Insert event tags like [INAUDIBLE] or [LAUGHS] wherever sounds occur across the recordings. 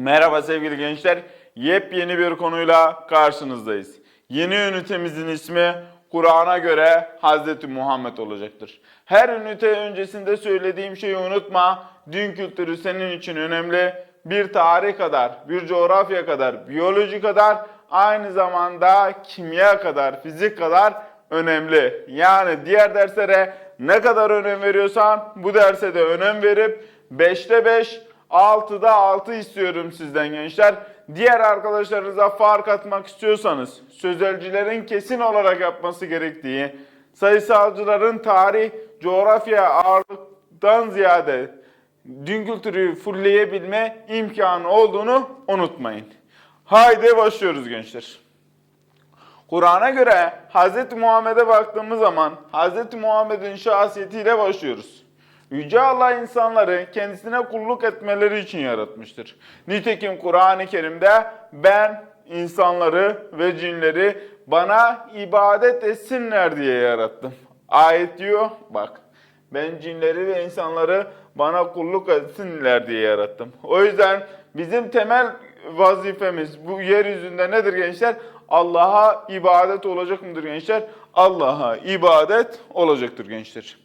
Merhaba sevgili gençler. Yepyeni bir konuyla karşınızdayız. Yeni ünitemizin ismi Kur'an'a göre Hz. Muhammed olacaktır. Her ünite öncesinde söylediğim şeyi unutma. Din kültürü senin için önemli. Bir tarih kadar, bir coğrafya kadar, biyoloji kadar, aynı zamanda kimya kadar, fizik kadar önemli. Yani diğer derslere ne kadar önem veriyorsan bu derse de önem verip 5'te 5, 6'da 6 istiyorum sizden gençler. Diğer arkadaşlarınıza fark atmak istiyorsanız sözelcilerin kesin olarak yapması gerektiği, sayısalcıların tarih, coğrafya ağırlıktan ziyade din kültürü fullleyebilme imkanı olduğunu unutmayın. Haydi başlıyoruz gençler. Kur'an'a göre Hz. Muhammed'e baktığımız zaman Hz. Muhammed'in şahsiyetiyle başlıyoruz. Yüce Allah insanları kendisine kulluk etmeleri için yaratmıştır. Nitekim Kur'an-ı Kerim'de ben insanları ve cinleri bana ibadet etsinler diye yarattım. Ayet diyor bak ben cinleri ve insanları bana kulluk etsinler diye yarattım. O yüzden bizim temel vazifemiz bu yeryüzünde nedir gençler? Allah'a ibadet olacak mıdır gençler? Allah'a ibadet olacaktır gençler.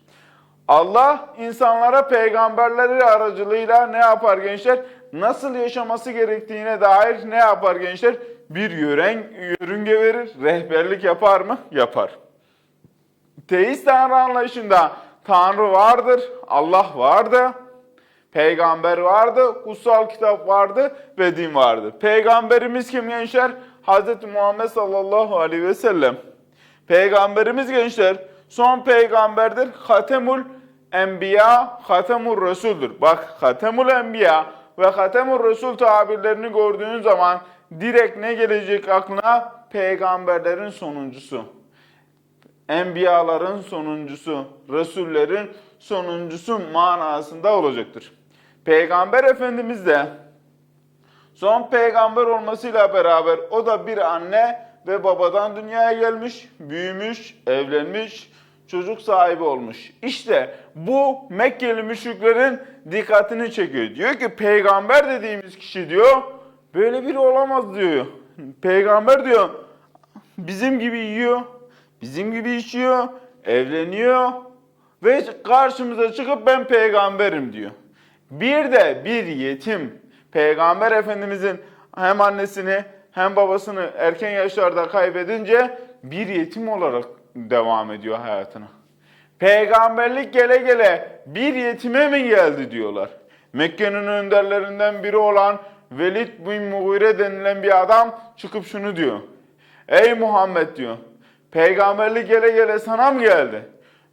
Allah insanlara peygamberleri aracılığıyla ne yapar gençler? Nasıl yaşaması gerektiğine dair ne yapar gençler? Bir yören, yörünge verir, rehberlik yapar mı? Yapar. Teist Tanrı anlayışında Tanrı vardır, Allah vardı, peygamber vardı, kutsal kitap vardı ve din vardı. Peygamberimiz kim gençler? Hz. Muhammed sallallahu aleyhi ve sellem. Peygamberimiz gençler son peygamberdir. Hatemul Enbiya, Hatemul Resul'dür. Bak Hatemul Enbiya ve Hatemul Resul tabirlerini gördüğün zaman direkt ne gelecek aklına? Peygamberlerin sonuncusu. Enbiyaların sonuncusu, Resullerin sonuncusu manasında olacaktır. Peygamber Efendimiz de son peygamber olmasıyla beraber o da bir anne ve babadan dünyaya gelmiş, büyümüş, evlenmiş, çocuk sahibi olmuş. İşte bu Mekkeli müşriklerin dikkatini çekiyor. Diyor ki peygamber dediğimiz kişi diyor böyle biri olamaz diyor. Peygamber diyor bizim gibi yiyor, bizim gibi içiyor, evleniyor ve karşımıza çıkıp ben peygamberim diyor. Bir de bir yetim peygamber efendimizin hem annesini hem babasını erken yaşlarda kaybedince bir yetim olarak devam ediyor hayatına. Peygamberlik gele gele bir yetime mi geldi diyorlar. Mekke'nin önderlerinden biri olan Velid bin Mughire denilen bir adam çıkıp şunu diyor. Ey Muhammed diyor. Peygamberlik gele gele sana mı geldi?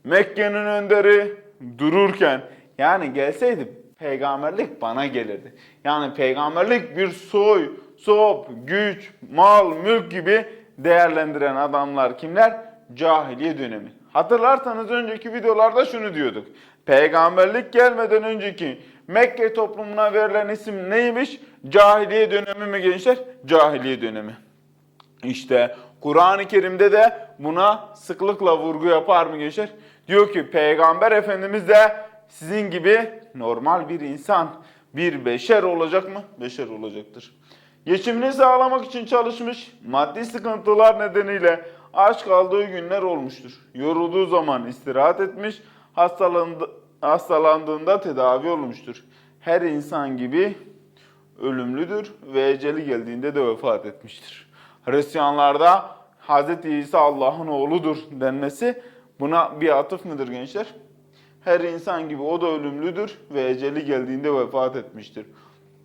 Mekke'nin önderi dururken yani gelseydi peygamberlik bana gelirdi. Yani peygamberlik bir soy, sop, güç, mal, mülk gibi değerlendiren adamlar kimler? Cahiliye dönemi. Hatırlarsanız önceki videolarda şunu diyorduk. Peygamberlik gelmeden önceki Mekke toplumuna verilen isim neymiş? Cahiliye dönemi mi gençler? Cahiliye dönemi. İşte Kur'an-ı Kerim'de de buna sıklıkla vurgu yapar mı gençler? Diyor ki Peygamber Efendimiz de sizin gibi normal bir insan, bir beşer olacak mı? Beşer olacaktır. Geçimini sağlamak için çalışmış, maddi sıkıntılar nedeniyle aç kaldığı günler olmuştur. Yorulduğu zaman istirahat etmiş, hastalandı, hastalandığında tedavi olmuştur. Her insan gibi ölümlüdür ve eceli geldiğinde de vefat etmiştir. Hristiyanlarda Hz. İsa Allah'ın oğludur denmesi buna bir atıf mıdır gençler? Her insan gibi o da ölümlüdür ve eceli geldiğinde vefat etmiştir.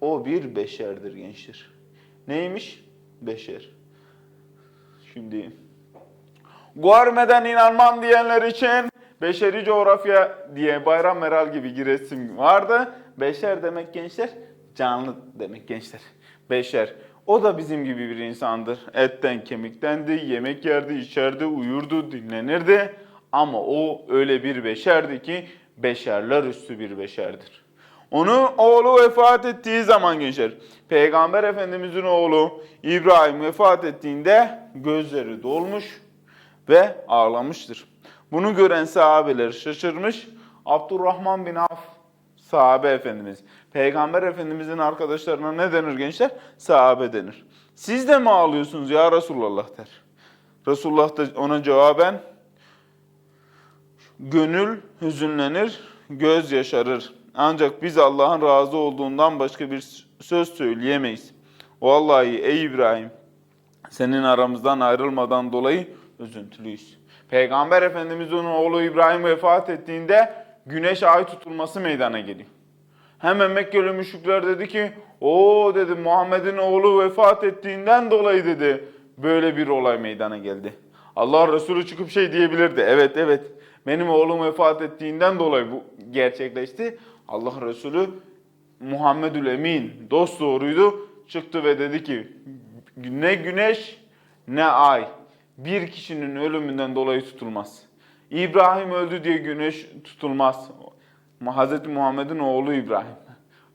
O bir beşerdir gençler. Neymiş? Beşer. Şimdi görmeden inanmam diyenler için beşeri coğrafya diye bayram meral gibi bir resim vardı. Beşer demek gençler canlı demek gençler. Beşer. O da bizim gibi bir insandır. Etten kemiktendi, yemek yerdi, içerdi, uyurdu, dinlenirdi. Ama o öyle bir beşerdi ki beşerler üstü bir beşerdir. Onun oğlu vefat ettiği zaman gençler, Peygamber Efendimizin oğlu İbrahim vefat ettiğinde gözleri dolmuş ve ağlamıştır. Bunu gören sahabeler şaşırmış. Abdurrahman bin Af Sahabe efendimiz. Peygamber efendimizin arkadaşlarına ne denir gençler? Sahabe denir. Siz de mi ağlıyorsunuz ya Resulullah der. Resulullah da ona cevaben gönül hüzünlenir, göz yaşarır. Ancak biz Allah'ın razı olduğundan başka bir söz söyleyemeyiz. Vallahi ey İbrahim senin aramızdan ayrılmadan dolayı üzüntülüyüz. Peygamber Efendimiz'in oğlu İbrahim vefat ettiğinde güneş ay tutulması meydana geliyor. Hemen Mekkeli müşrikler dedi ki, o dedi Muhammed'in oğlu vefat ettiğinden dolayı dedi böyle bir olay meydana geldi. Allah Resulü çıkıp şey diyebilirdi. Evet evet benim oğlum vefat ettiğinden dolayı bu gerçekleşti. Allah Resulü Muhammedül Emin dost doğruydu. Çıktı ve dedi ki ne güneş ne ay bir kişinin ölümünden dolayı tutulmaz. İbrahim öldü diye güneş tutulmaz. Hz. Muhammed'in oğlu İbrahim.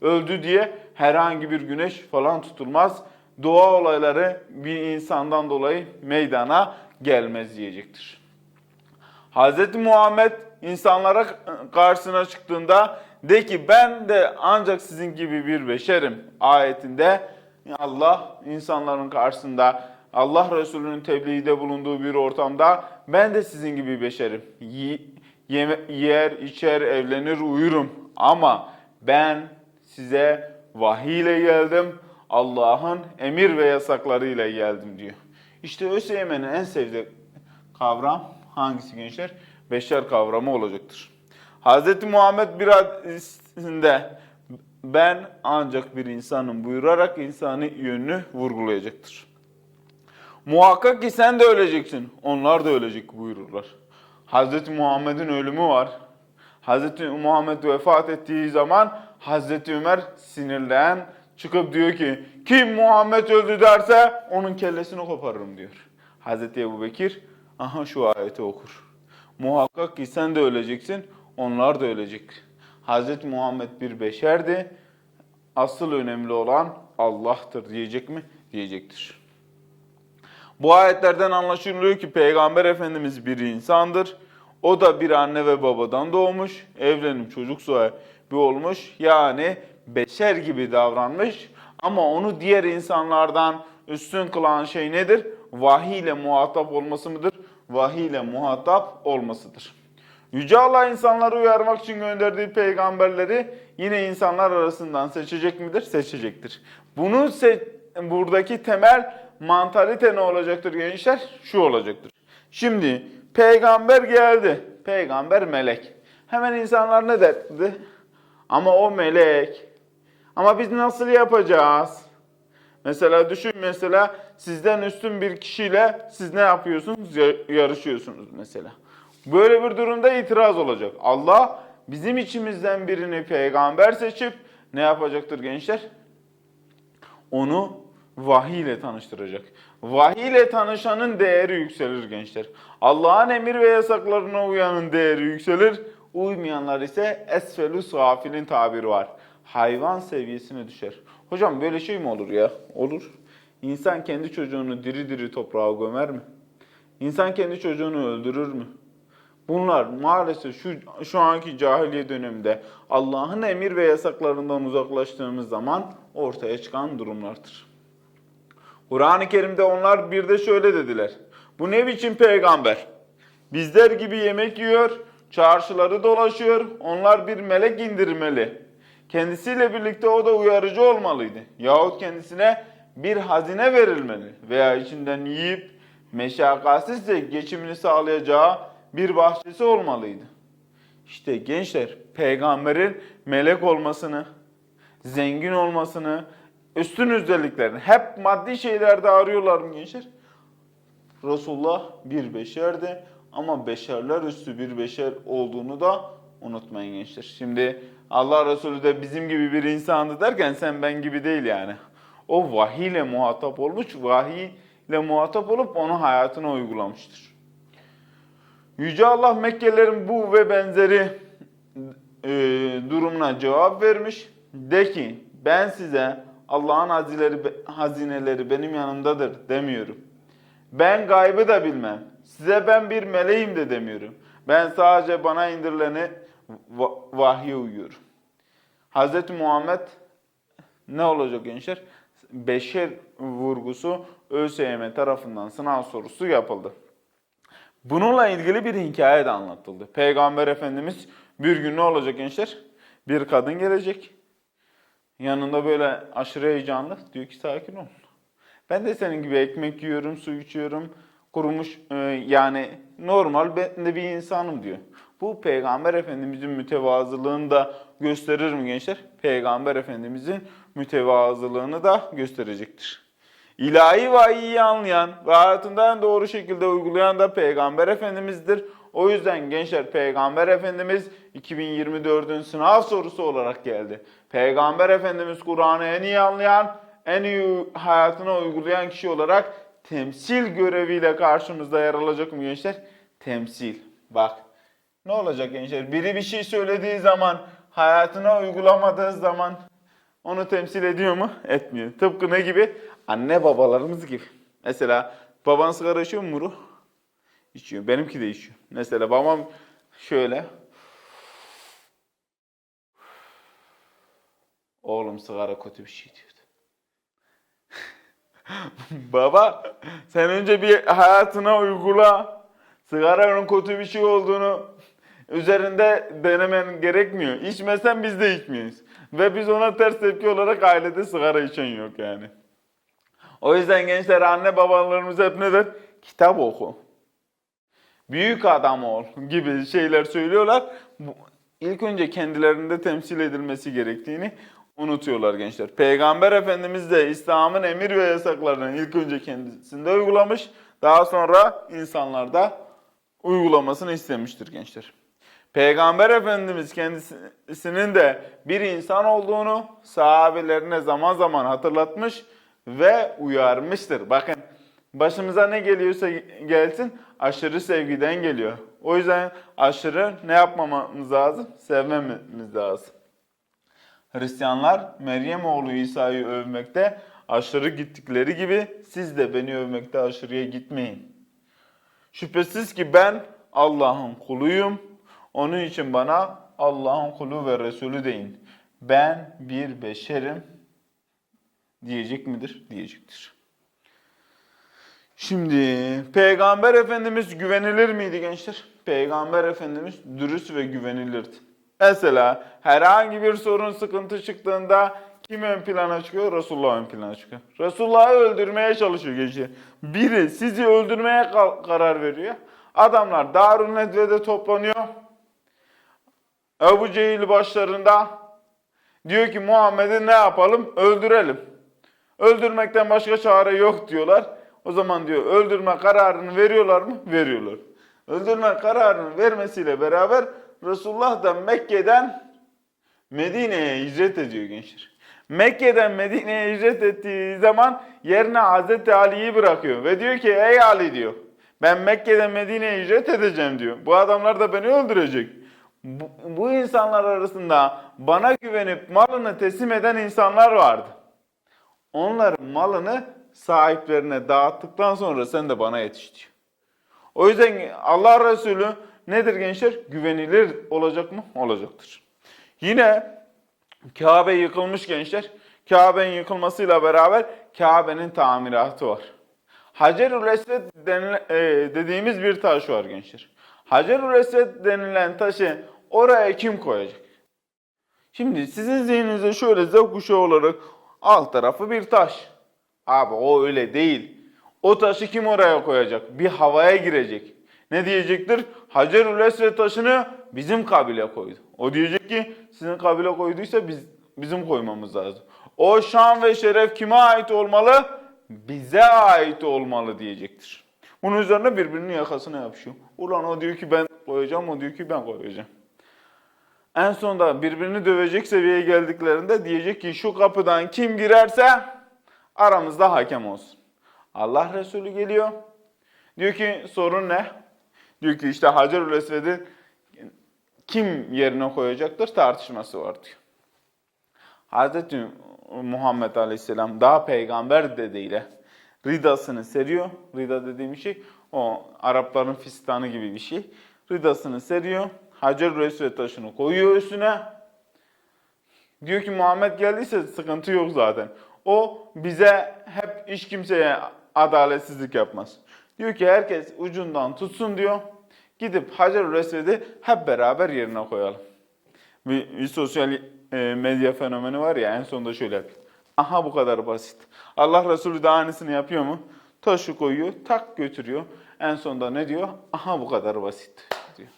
Öldü diye herhangi bir güneş falan tutulmaz. Doğa olayları bir insandan dolayı meydana gelmez diyecektir. Hz. Muhammed insanlara karşısına çıktığında de ki ben de ancak sizin gibi bir beşerim ayetinde Allah insanların karşısında Allah Resulü'nün tebliğde bulunduğu bir ortamda ben de sizin gibi beşerim. Yeme- yer, içer, evlenir, uyurum ama ben size vahiy ile geldim. Allah'ın emir ve yasaklarıyla geldim diyor. İşte ÖSYM'nin en sevdiği kavram hangisi gençler? Beşer kavramı olacaktır. Hz. Muhammed bir hadisinde ben ancak bir insanım buyurarak insani yönünü vurgulayacaktır. Muhakkak ki sen de öleceksin. Onlar da ölecek buyururlar. Hz. Muhammed'in ölümü var. Hz. Muhammed vefat ettiği zaman Hz. Ömer sinirlen çıkıp diyor ki kim Muhammed öldü derse onun kellesini koparırım diyor. Hz. Ebu Bekir aha şu ayeti okur. Muhakkak ki sen de öleceksin, onlar da ölecek. Hz. Muhammed bir beşerdi. Asıl önemli olan Allah'tır diyecek mi? Diyecektir. Bu ayetlerden anlaşılıyor ki Peygamber Efendimiz bir insandır. O da bir anne ve babadan doğmuş, evlenip çocuk sahibi olmuş. Yani beşer gibi davranmış. Ama onu diğer insanlardan üstün kılan şey nedir? Vahiy ile muhatap olması mıdır? Vahiy ile muhatap olmasıdır. Yüce Allah insanları uyarmak için gönderdiği peygamberleri yine insanlar arasından seçecek midir? Seçecektir. Bunu se- buradaki temel mantalite ne olacaktır gençler? Şu olacaktır. Şimdi peygamber geldi. Peygamber melek. Hemen insanlar ne derdi? Ama o melek. Ama biz nasıl yapacağız? Mesela düşün mesela sizden üstün bir kişiyle siz ne yapıyorsunuz? Ya- Yarışıyorsunuz mesela. Böyle bir durumda itiraz olacak. Allah bizim içimizden birini peygamber seçip ne yapacaktır gençler? Onu vahiy ile tanıştıracak. Vahiy ile tanışanın değeri yükselir gençler. Allah'ın emir ve yasaklarına uyanın değeri yükselir. Uymayanlar ise esfelü safilin tabiri var. Hayvan seviyesine düşer. Hocam böyle şey mi olur ya? Olur. İnsan kendi çocuğunu diri diri toprağa gömer mi? İnsan kendi çocuğunu öldürür mü? Bunlar maalesef şu, şu anki cahiliye döneminde Allah'ın emir ve yasaklarından uzaklaştığımız zaman ortaya çıkan durumlardır. Kur'an-ı Kerim'de onlar bir de şöyle dediler. Bu ne biçim peygamber? Bizler gibi yemek yiyor, çarşıları dolaşıyor, onlar bir melek indirmeli. Kendisiyle birlikte o da uyarıcı olmalıydı. Yahut kendisine bir hazine verilmeli veya içinden yiyip meşakkatizce geçimini sağlayacağı bir bahçesi olmalıydı. İşte gençler peygamberin melek olmasını, zengin olmasını, üstün özelliklerini hep maddi şeylerde arıyorlar mı gençler? Resulullah bir beşerdi ama beşerler üstü bir beşer olduğunu da unutmayın gençler. Şimdi Allah Resulü de bizim gibi bir insandı derken sen ben gibi değil yani. O vahiy ile muhatap olmuş, vahiy ile muhatap olup onu hayatına uygulamıştır. Yüce Allah Mekkelilerin bu ve benzeri e, durumuna cevap vermiş. De ki ben size Allah'ın hazineleri, benim yanımdadır demiyorum. Ben gaybı da bilmem. Size ben bir meleğim de demiyorum. Ben sadece bana indirileni va- vahye uyuyorum. Hz. Muhammed ne olacak gençler? Beşer vurgusu ÖSYM tarafından sınav sorusu yapıldı. Bununla ilgili bir hikaye de anlatıldı. Peygamber Efendimiz bir gün ne olacak gençler? Bir kadın gelecek. Yanında böyle aşırı heyecanlı. Diyor ki sakin ol. Ben de senin gibi ekmek yiyorum, su içiyorum. Kurumuş e, yani normal ben de bir insanım diyor. Bu Peygamber Efendimizin mütevazılığını da gösterir mi gençler? Peygamber Efendimizin mütevazılığını da gösterecektir. İlahi vahiyi anlayan ve hayatından doğru şekilde uygulayan da Peygamber Efendimiz'dir. O yüzden gençler Peygamber Efendimiz 2024'ün sınav sorusu olarak geldi. Peygamber Efendimiz Kur'an'ı en iyi anlayan, en iyi hayatına uygulayan kişi olarak temsil göreviyle karşımızda yer alacak mı gençler? Temsil. Bak ne olacak gençler? Biri bir şey söylediği zaman, hayatına uygulamadığı zaman onu temsil ediyor mu? Etmiyor. Tıpkı ne gibi? Anne babalarımız gibi. Mesela baban sigara içiyor mu Muru? İçiyor. Benimki de içiyor. Mesela babam şöyle. Oğlum sigara kötü bir şey diyordu. [LAUGHS] Baba sen önce bir hayatına uygula. Sigaranın kötü bir şey olduğunu üzerinde denemen gerekmiyor. İçmesen biz de içmiyoruz. Ve biz ona ters tepki olarak ailede sigara içen yok yani. O yüzden gençler anne babalarımız hep ne der? Kitap oku. Büyük adam ol gibi şeyler söylüyorlar. İlk önce kendilerinde temsil edilmesi gerektiğini unutuyorlar gençler. Peygamber Efendimiz de İslam'ın emir ve yasaklarını ilk önce kendisinde uygulamış. Daha sonra insanlarda uygulamasını istemiştir gençler. Peygamber Efendimiz kendisinin de bir insan olduğunu sahabelerine zaman zaman hatırlatmış ve uyarmıştır. Bakın başımıza ne geliyorsa gelsin aşırı sevgiden geliyor. O yüzden aşırı ne yapmamamız lazım? Sevmememiz lazım. Hristiyanlar Meryem oğlu İsa'yı övmekte aşırı gittikleri gibi siz de beni övmekte aşırıya gitmeyin. Şüphesiz ki ben Allah'ın kuluyum. Onun için bana Allah'ın kulu ve Resulü deyin. Ben bir beşerim diyecek midir? Diyecektir. Şimdi Peygamber Efendimiz güvenilir miydi gençler? Peygamber Efendimiz dürüst ve güvenilirdi. Mesela herhangi bir sorun sıkıntı çıktığında kim ön plana çıkıyor? Resulullah ön plana çıkıyor. Resulullah'ı öldürmeye çalışıyor gençler. Biri sizi öldürmeye karar veriyor. Adamlar Darun Nedve'de toplanıyor. Ebu Cehil başlarında diyor ki Muhammed'i ne yapalım? Öldürelim. Öldürmekten başka çare yok diyorlar. O zaman diyor öldürme kararını veriyorlar mı? Veriyorlar. Öldürme kararını vermesiyle beraber Resulullah da Mekke'den Medine'ye hicret ediyor gençler. Mekke'den Medine'ye hicret ettiği zaman yerine Hazreti Ali'yi bırakıyor. Ve diyor ki ey Ali diyor. Ben Mekke'den Medine'ye hicret edeceğim diyor. Bu adamlar da beni öldürecek. Bu, bu insanlar arasında bana güvenip malını teslim eden insanlar vardı. Onların malını sahiplerine dağıttıktan sonra sen de bana yetiş diyor. O yüzden Allah Resulü nedir gençler? Güvenilir olacak mı? Olacaktır. Yine Kabe yıkılmış gençler. Kabe'nin yıkılmasıyla beraber Kabe'nin tamiratı var. Hacerül Esved e, dediğimiz bir taş var gençler. Hacerül Esved denilen taşı oraya kim koyacak? Şimdi sizin zihninizde şöyle Z kuşağı olarak alt tarafı bir taş. Abi o öyle değil. O taşı kim oraya koyacak? Bir havaya girecek. Ne diyecektir? Hacerül Esved taşını bizim kabile koydu. O diyecek ki sizin kabile koyduysa biz bizim koymamız lazım. O şan ve şeref kime ait olmalı? Bize ait olmalı diyecektir. Bunun üzerine birbirinin yakasına yapışıyor. Ulan o diyor ki ben koyacağım, o diyor ki ben koyacağım. En sonunda birbirini dövecek seviyeye geldiklerinde diyecek ki şu kapıdan kim girerse aramızda hakem olsun. Allah Resulü geliyor. Diyor ki sorun ne? Diyor ki işte Hacerül Esved'i kim yerine koyacaktır tartışması var diyor. Hazreti Muhammed Aleyhisselam daha peygamber dediğiyle ridasını seriyor. Rida dediğim şey o Arapların fistanı gibi bir şey. Ridasını seriyor. Hacer-ül Esved taşını koyuyor üstüne Diyor ki Muhammed geldiyse sıkıntı yok zaten. O bize hep hiç kimseye adaletsizlik yapmaz. Diyor ki herkes ucundan tutsun diyor. Gidip Hacer-ül Esved'i hep beraber yerine koyalım. Bir, bir sosyal e, medya fenomeni var ya en sonunda şöyle yapıyor. Aha bu kadar basit. Allah Resulü de aynısını yapıyor mu? Taşı koyuyor, tak götürüyor. En sonunda ne diyor? Aha bu kadar basit diyor.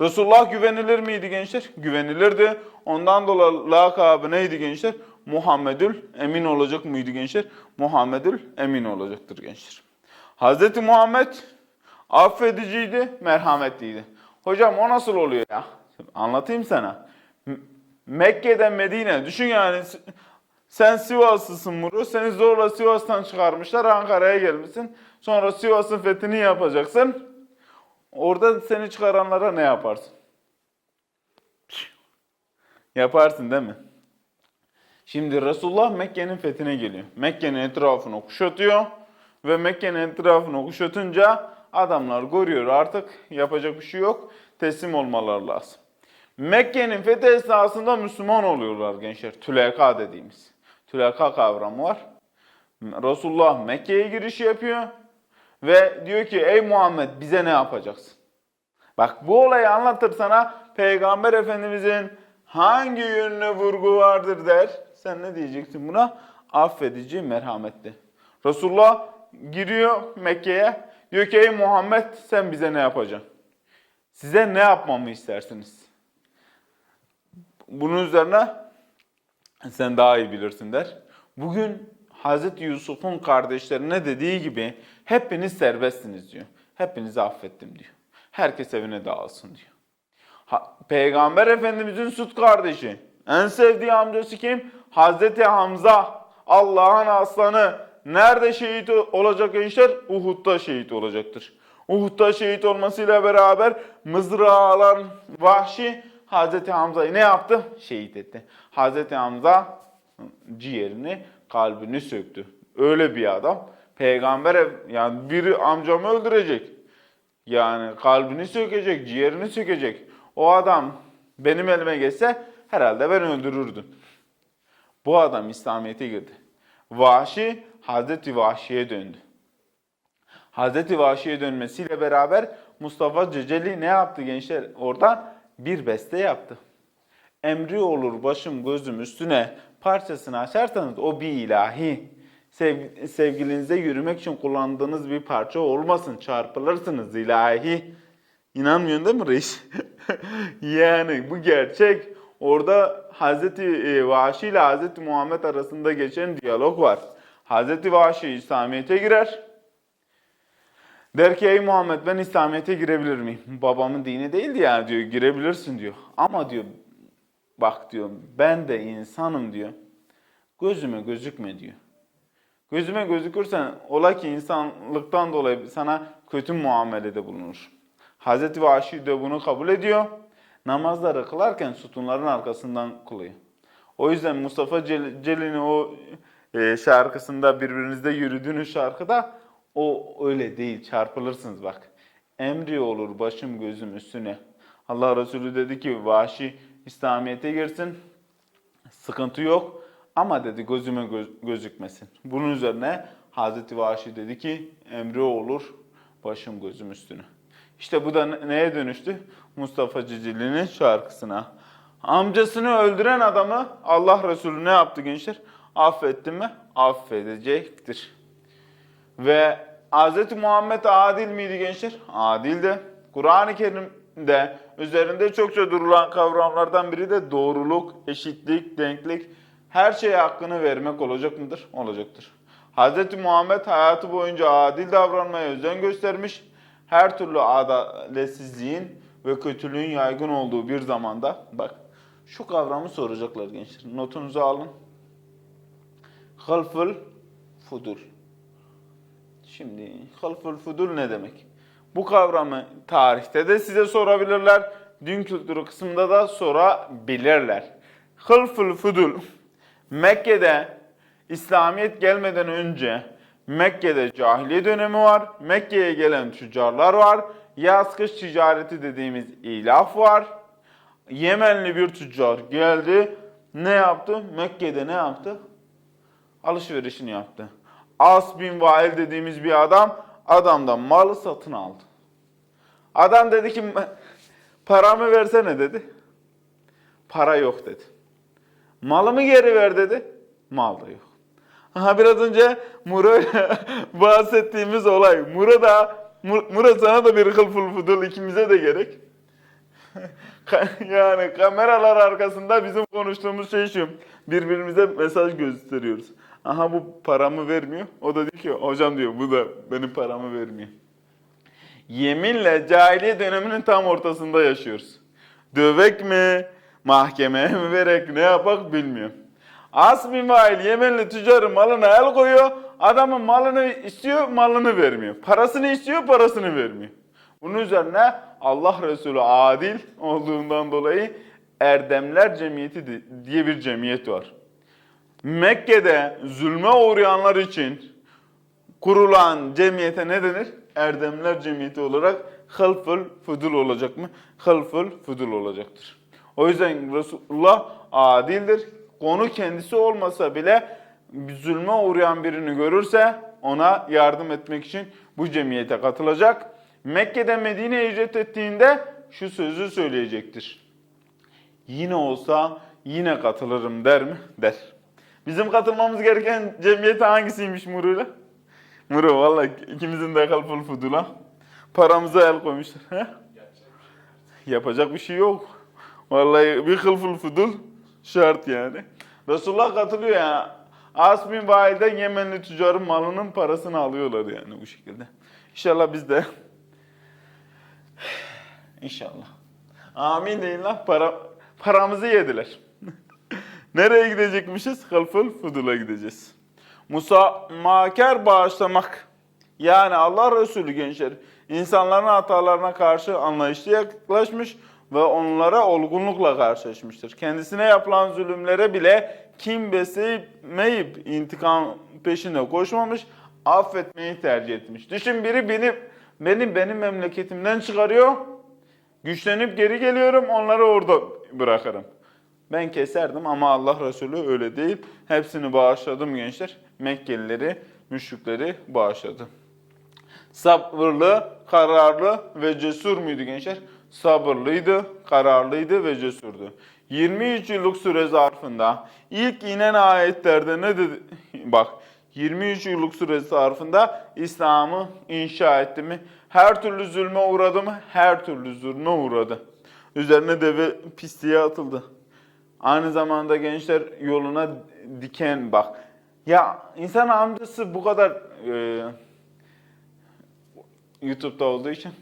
Resulullah güvenilir miydi gençler? Güvenilirdi. Ondan dolayı lakabı neydi gençler? Muhammedül Emin olacak mıydı gençler? Muhammedül Emin olacaktır gençler. Hazreti Muhammed affediciydi, merhametliydi. Hocam o nasıl oluyor ya? Anlatayım sana. Mekke'den Medine. Düşün yani sen Sivaslısın Muru. Seni zorla Sivas'tan çıkarmışlar. Ankara'ya gelmişsin. Sonra Sivas'ın fethini yapacaksın. Orada seni çıkaranlara ne yaparsın? Yaparsın değil mi? Şimdi Resulullah Mekke'nin fethine geliyor. Mekke'nin etrafını kuşatıyor. Ve Mekke'nin etrafını kuşatınca adamlar görüyor artık yapacak bir şey yok. Teslim olmaları lazım. Mekke'nin fethi esnasında Müslüman oluyorlar gençler. Tüleka dediğimiz. Tüleka kavramı var. Resulullah Mekke'ye giriş yapıyor. Ve diyor ki ey Muhammed bize ne yapacaksın? Bak bu olayı anlatır sana Peygamber Efendimizin hangi yönüne vurgu vardır der. Sen ne diyeceksin buna? Affedici, merhametli. Resulullah giriyor Mekke'ye. Diyor ki ey Muhammed sen bize ne yapacaksın? Size ne yapmamı istersiniz? Bunun üzerine sen daha iyi bilirsin der. Bugün Hazreti Yusuf'un kardeşlerine dediği gibi hepiniz serbestsiniz diyor. Hepinizi affettim diyor. Herkes evine dağılsın diyor. Ha- Peygamber Efendimizin süt kardeşi. En sevdiği amcası kim? Hazreti Hamza. Allah'ın aslanı. Nerede şehit olacak gençler? Uhud'da şehit olacaktır. Uhud'da şehit olmasıyla beraber mızrağı alan vahşi Hazreti Hamza'yı ne yaptı? Şehit etti. Hazreti Hamza ciğerini, kalbini söktü. Öyle bir adam. Peygamber yani biri amcamı öldürecek. Yani kalbini sökecek, ciğerini sökecek. O adam benim elime geçse herhalde ben öldürürdüm. Bu adam İslamiyet'e girdi. Vahşi Hazreti Vahşi'ye döndü. Hazreti Vahşi'ye dönmesiyle beraber Mustafa Ceceli ne yaptı gençler? Oradan bir beste yaptı. Emri olur başım gözüm üstüne parçasını açarsanız o bir ilahi. Sev, sevgilinize yürümek için kullandığınız bir parça olmasın. Çarpılırsınız ilahi. İnanmıyorsun değil mi reis? [LAUGHS] yani bu gerçek. Orada Hazreti e, Vahşi ile Hazreti Muhammed arasında geçen diyalog var. Hazreti Vahşi İslamiyet'e girer. Der ki ey Muhammed ben İslamiyet'e girebilir miyim? Babamın dini değildi ya diyor girebilirsin diyor. Ama diyor bak diyor ben de insanım diyor. Gözüme gözükme diyor. Gözüme gözükürsen ola ki insanlıktan dolayı sana kötü muamelede bulunur. Hazreti Vahşi de bunu kabul ediyor. Namazları kılarken sütunların arkasından kılıyor. O yüzden Mustafa Cel- o e, şarkısında birbirinizde yürüdüğünüz şarkıda o öyle değil çarpılırsınız bak. Emri olur başım gözüm üstüne. Allah Resulü dedi ki Vahşi İslamiyet'e girsin. Sıkıntı yok ama dedi gözüme gö- gözükmesin. Bunun üzerine Hazreti Vahşi dedi ki emri olur başım gözüm üstüne. İşte bu da ne- neye dönüştü? Mustafa Cicili'nin şarkısına. Amcasını öldüren adamı Allah Resulü ne yaptı gençler? Affetti mi? Affedecektir. Ve Hz. Muhammed adil miydi gençler? Adildi. Kur'an-ı Kerim'de üzerinde çokça durulan kavramlardan biri de doğruluk, eşitlik, denklik, her şeye hakkını vermek olacak mıdır? Olacaktır. Hz. Muhammed hayatı boyunca adil davranmaya özen göstermiş, her türlü adaletsizliğin ve kötülüğün yaygın olduğu bir zamanda, bak şu kavramı soracaklar gençler, notunuzu alın. Halful fudul. Şimdi halful fudul ne demek? Bu kavramı tarihte de size sorabilirler. Din kültürü kısmında da sorabilirler. Halful fudul Mekke'de İslamiyet gelmeden önce Mekke'de cahiliye dönemi var. Mekke'ye gelen tüccarlar var. Yaz kış ticareti dediğimiz ilaf var. Yemenli bir tüccar geldi. ne yaptı? Mekke'de ne yaptı? Alışverişini yaptı. As bin Vail dediğimiz bir adam adamdan malı satın aldı. Adam dedi ki paramı versene dedi. Para yok dedi. Malımı geri ver dedi. Mal da yok. Ha biraz önce Murat'a [LAUGHS] bahsettiğimiz olay. Murat'a Murat sana da bir kılful fudul ikimize de gerek. [LAUGHS] yani kameralar arkasında bizim konuştuğumuz şey şu. Birbirimize mesaj gösteriyoruz. Aha bu paramı vermiyor. O da diyor ki hocam diyor bu da benim paramı vermiyor. Yeminle cahiliye döneminin tam ortasında yaşıyoruz. Dövek mi, mahkemeye mi verek ne yapak bilmiyorum. As bin Vail Yemenli tüccarın malına el koyuyor. Adamın malını istiyor, malını vermiyor. Parasını istiyor, parasını vermiyor. Bunun üzerine Allah Resulü adil olduğundan dolayı Erdemler Cemiyeti di- diye bir cemiyet var. Mekke'de zulme uğrayanlar için kurulan cemiyete ne denir? Erdemler Cemiyeti olarak halful fudul olacak mı? Halful fudul olacaktır. O yüzden Resulullah adildir. Konu kendisi olmasa bile zulme uğrayan birini görürse ona yardım etmek için bu cemiyete katılacak. Mekke'den Medine'ye hicret ettiğinde şu sözü söyleyecektir. Yine olsa yine katılırım der mi? Der. Bizim katılmamız gereken cemiyete hangisiymiş Muru'yla? Muru vallahi ikimizin de kalpul fudula. Paramıza el koymuşlar. He? Yapacak bir şey yok. Vallahi bir kılful fudul şart yani. Resulullah katılıyor ya. As bin Vail'den Yemenli tüccarın malının parasını alıyorlar yani bu şekilde. İnşallah biz de İnşallah. Amin deyin lan. Para, paramızı yediler. Nereye gidecekmişiz? Halful Fudul'a gideceğiz. Musa maker bağışlamak. Yani Allah Resulü gençler insanların hatalarına karşı anlayışlı yaklaşmış ve onlara olgunlukla karşılaşmıştır. Kendisine yapılan zulümlere bile kim besleyip intikam peşinde koşmamış, affetmeyi tercih etmiş. Düşün biri beni, beni benim memleketimden çıkarıyor, güçlenip geri geliyorum, onları orada bırakırım. Ben keserdim ama Allah Resulü öyle değil. Hepsini bağışladım gençler. Mekkelileri, müşrikleri bağışladı. Sabırlı, kararlı ve cesur muydu gençler? Sabırlıydı, kararlıydı ve cesurdu. 23 yıllık süre zarfında ilk inen ayetlerde ne dedi? [LAUGHS] Bak 23 yıllık süre zarfında İslam'ı inşa etti mi? Her türlü zulme uğradı mı? Her türlü zulme uğradı. Üzerine deve pisliğe atıldı. Aynı zamanda gençler yoluna diken bak. Ya insan amcası bu kadar e, YouTube'da olduğu için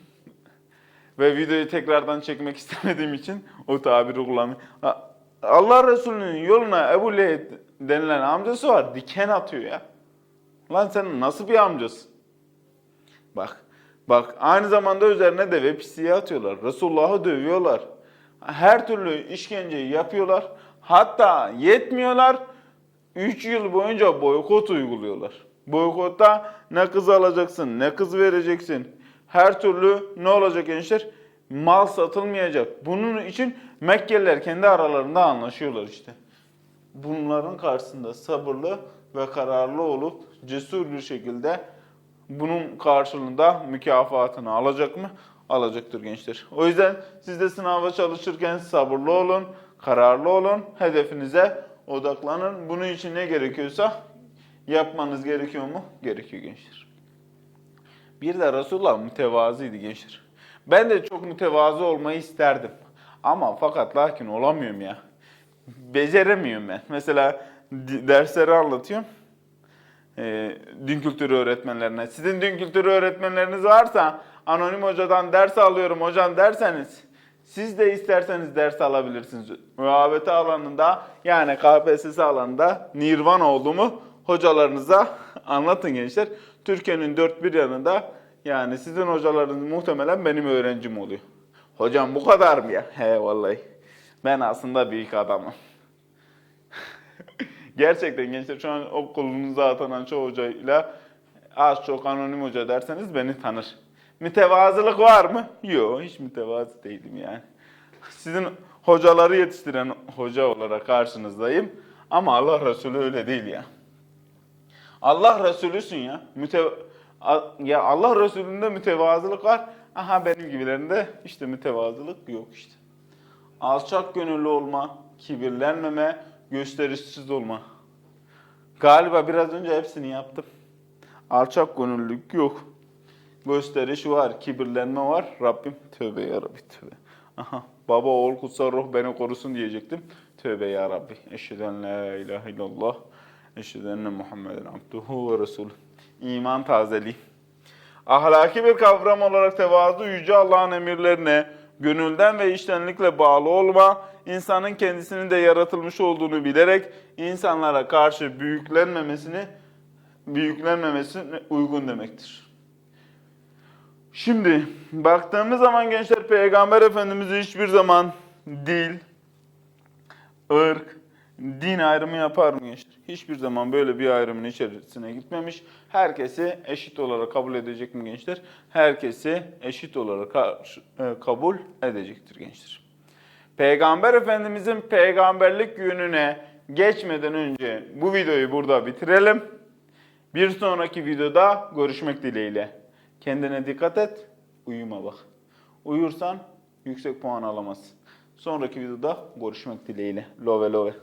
ve videoyu tekrardan çekmek [LAUGHS] istemediğim için o tabiri kullanıyorum. Allah Resulü'nün yoluna Ebu Leheb denilen amcası var. Diken atıyor ya. Lan sen nasıl bir amcasın? Bak. Bak aynı zamanda üzerine deve pisliğe atıyorlar. Resulullah'ı dövüyorlar. Her türlü işkenceyi yapıyorlar. Hatta yetmiyorlar. 3 yıl boyunca boykot uyguluyorlar. Boykotta ne kız alacaksın, ne kız vereceksin. Her türlü ne olacak gençler? Mal satılmayacak. Bunun için Mekkeliler kendi aralarında anlaşıyorlar işte. Bunların karşısında sabırlı ve kararlı olup cesur bir şekilde bunun karşılığında mükafatını alacak mı? Alacaktır gençler. O yüzden siz de sınava çalışırken sabırlı olun, kararlı olun, hedefinize odaklanın. Bunun için ne gerekiyorsa yapmanız gerekiyor mu? Gerekiyor gençler. Bir de Resulullah mütevazıydı gençler. Ben de çok mütevazı olmayı isterdim. Ama fakat lakin olamıyorum ya. Beceremiyorum ben. Mesela dersleri anlatıyorum. Ee, din kültürü öğretmenlerine. Sizin din kültürü öğretmenleriniz varsa anonim hocadan ders alıyorum hocam derseniz siz de isterseniz ders alabilirsiniz. Muhabbeti alanında yani KPSS alanında nirvan olduğumu hocalarınıza [LAUGHS] anlatın gençler. Türkiye'nin dört bir yanında yani sizin hocalarınız muhtemelen benim öğrencim oluyor. Hocam bu kadar mı ya? He vallahi. Ben aslında büyük adamım. [LAUGHS] Gerçekten gençler şu an okulunuza atanan çoğu hocayla az çok anonim hoca derseniz beni tanır. Mütevazılık var mı? Yok, hiç mütevazı değilim yani. Sizin hocaları yetiştiren hoca olarak karşınızdayım. Ama Allah Resulü öyle değil ya. Allah Resulüsün ya. Müte A- ya Allah Resulü'nde mütevazılık var. Aha benim gibilerinde işte mütevazılık yok işte. Alçak gönüllü olma, kibirlenmeme, gösterişsiz olma. Galiba biraz önce hepsini yaptım. Alçak gönüllülük yok. Gösteriş var, kibirlenme var. Rabbim tövbe ya Rabbi tövbe. Aha, baba oğul kutsal ruh beni korusun diyecektim. Tövbe ya Rabbi. Eşhedü en la ilahe illallah. Eşhedü enne Muhammeden abduhu ve resulü. İman tazeliği. Ahlaki bir kavram olarak tevazu yüce Allah'ın emirlerine gönülden ve içtenlikle bağlı olma, insanın kendisinin de yaratılmış olduğunu bilerek insanlara karşı büyüklenmemesini büyüklenmemesine uygun demektir. Şimdi baktığımız zaman gençler Peygamber Efendimiz hiçbir zaman dil, ırk, din ayrımı yapar mı gençler? Hiçbir zaman böyle bir ayrımın içerisine gitmemiş. Herkesi eşit olarak kabul edecek mi gençler? Herkesi eşit olarak e, kabul edecektir gençler. Peygamber Efendimizin peygamberlik gününe geçmeden önce bu videoyu burada bitirelim. Bir sonraki videoda görüşmek dileğiyle. Kendine dikkat et, uyuma bak. Uyursan yüksek puan alamazsın. Sonraki videoda görüşmek dileğiyle. Love love.